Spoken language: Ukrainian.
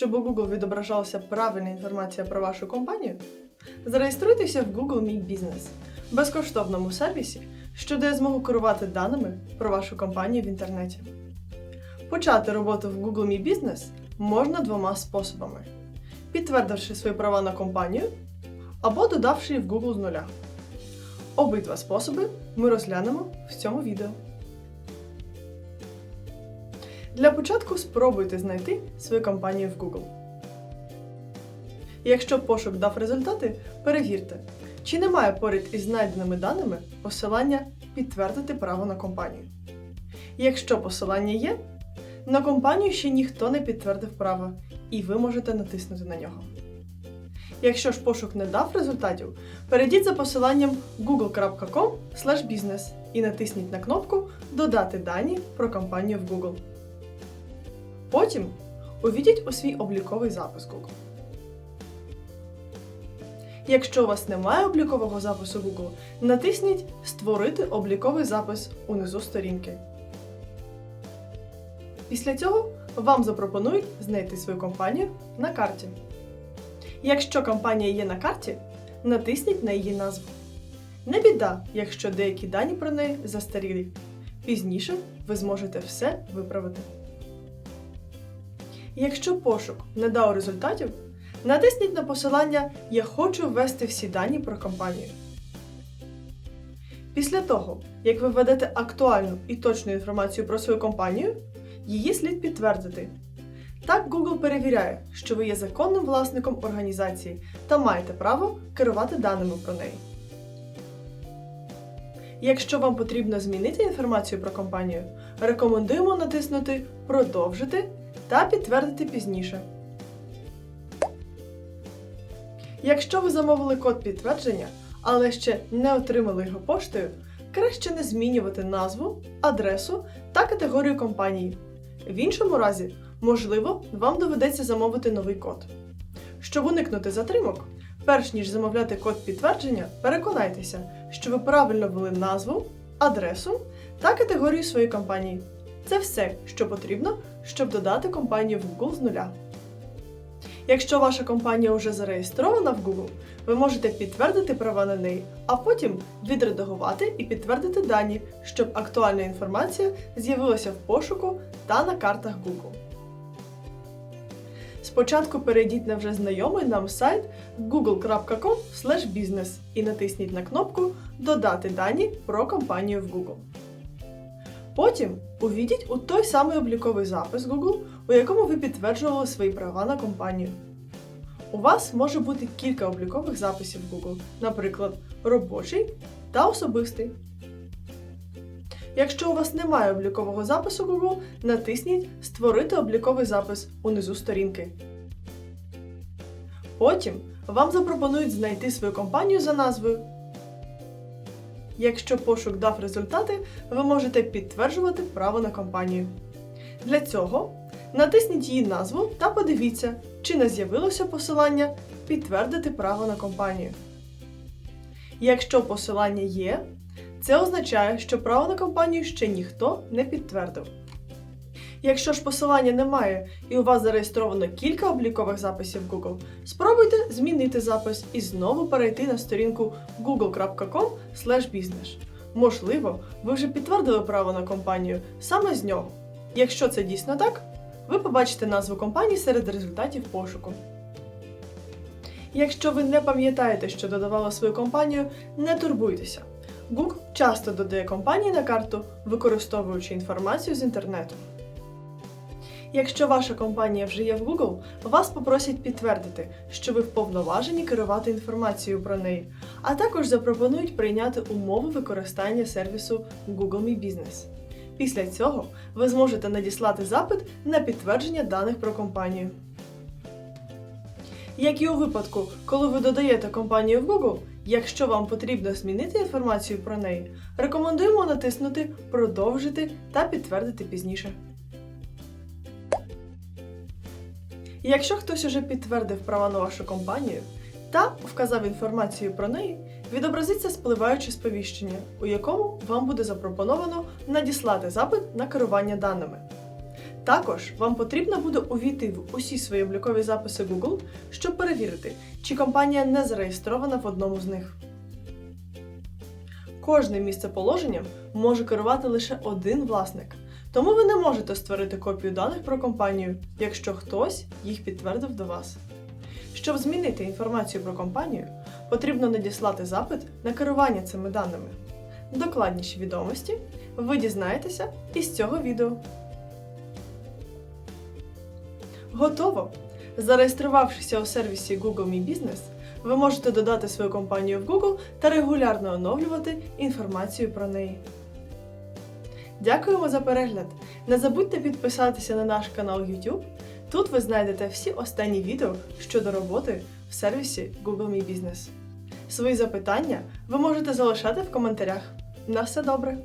щоб у Google відображалася правильна інформація про вашу компанію, зареєструйтеся в Google Мій Бізнес безкоштовному сервісі, що дає змогу керувати даними про вашу компанію в інтернеті. Почати роботу в Google Мій Бізнес можна двома способами: підтвердивши свої права на компанію або додавши її в Google з нуля. Обидва способи ми розглянемо в цьому відео. Для початку спробуйте знайти свою компанію в Google. Якщо пошук дав результати, перевірте, чи немає поряд із знайденими даними посилання підтвердити право на компанію. Якщо посилання є, на компанію ще ніхто не підтвердив право, і ви можете натиснути на нього. Якщо ж пошук не дав результатів, перейдіть за посиланням google.com business і натисніть на кнопку Додати дані про компанію в Google. Потім увійдіть у свій обліковий запис Google. Якщо у вас немає облікового запису Google, натисніть Створити обліковий запис унизу сторінки. Після цього вам запропонують знайти свою компанію на карті. Якщо компанія є на карті, натисніть на її назву. Не біда, якщо деякі дані про неї застарілі. Пізніше ви зможете все виправити. Якщо пошук не дав результатів, натисніть на посилання Я хочу ввести всі дані про компанію. Після того, як ви введете актуальну і точну інформацію про свою компанію, її слід підтвердити. Так Google перевіряє, що ви є законним власником організації та маєте право керувати даними про неї. Якщо вам потрібно змінити інформацію про компанію, рекомендуємо натиснути Продовжити та підтвердити пізніше. Якщо ви замовили код підтвердження, але ще не отримали його поштою, краще не змінювати назву, адресу та категорію компанії. В іншому разі, можливо, вам доведеться замовити новий код. Щоб уникнути затримок, перш ніж замовляти код підтвердження, переконайтеся, що ви правильно ввели назву, адресу та категорію своєї компанії. Це все, що потрібно, щоб додати компанію в Google з нуля. Якщо ваша компанія вже зареєстрована в Google, ви можете підтвердити права на неї, а потім відредагувати і підтвердити дані, щоб актуальна інформація з'явилася в пошуку та на картах Google. Спочатку перейдіть на вже знайомий нам сайт google.com business і натисніть на кнопку Додати дані про компанію в Google. Потім увійдіть у той самий обліковий запис Google, у якому ви підтверджували свої права на компанію. У вас може бути кілька облікових записів Google, наприклад, робочий та особистий. Якщо у вас немає облікового запису Google, натисніть Створити обліковий запис унизу сторінки. Потім вам запропонують знайти свою компанію за назвою. Якщо пошук дав результати, ви можете підтверджувати право на компанію. Для цього натисніть її назву та подивіться, чи не з'явилося посилання Підтвердити право на компанію. Якщо посилання є, це означає, що право на компанію ще ніхто не підтвердив. Якщо ж посилання немає і у вас зареєстровано кілька облікових записів Google, спробуйте змінити запис і знову перейти на сторінку google.com business. Можливо, ви вже підтвердили право на компанію саме з нього. Якщо це дійсно так, ви побачите назву компанії серед результатів пошуку. Якщо ви не пам'ятаєте, що додавали свою компанію, не турбуйтеся. Google часто додає компанії на карту, використовуючи інформацію з інтернету. Якщо ваша компанія вже є в Google, вас попросять підтвердити, що ви вповноважені керувати інформацією про неї, а також запропонують прийняти умови використання сервісу Google My Business. Після цього ви зможете надіслати запит на підтвердження даних про компанію. Як і у випадку, коли ви додаєте компанію в Google, якщо вам потрібно змінити інформацію про неї, рекомендуємо натиснути Продовжити та підтвердити пізніше. Якщо хтось уже підтвердив права на вашу компанію та вказав інформацію про неї, відобразиться спливаюче сповіщення, у якому вам буде запропоновано надіслати запит на керування даними. Також вам потрібно буде увійти в усі свої облікові записи Google, щоб перевірити, чи компанія не зареєстрована в одному з них. Кожним місцеположенням може керувати лише один власник, тому ви не можете створити копію даних про компанію, якщо хтось їх підтвердив до вас. Щоб змінити інформацію про компанію, потрібно надіслати запит на керування цими даними. Докладніші відомості ви дізнаєтеся із цього відео. Готово! Зареєструвавшися у сервісі Google My Business, ви можете додати свою компанію в Google та регулярно оновлювати інформацію про неї. Дякуємо за перегляд! Не забудьте підписатися на наш канал YouTube. Тут ви знайдете всі останні відео щодо роботи в сервісі Google My Business. Свої запитання ви можете залишати в коментарях. На все добре!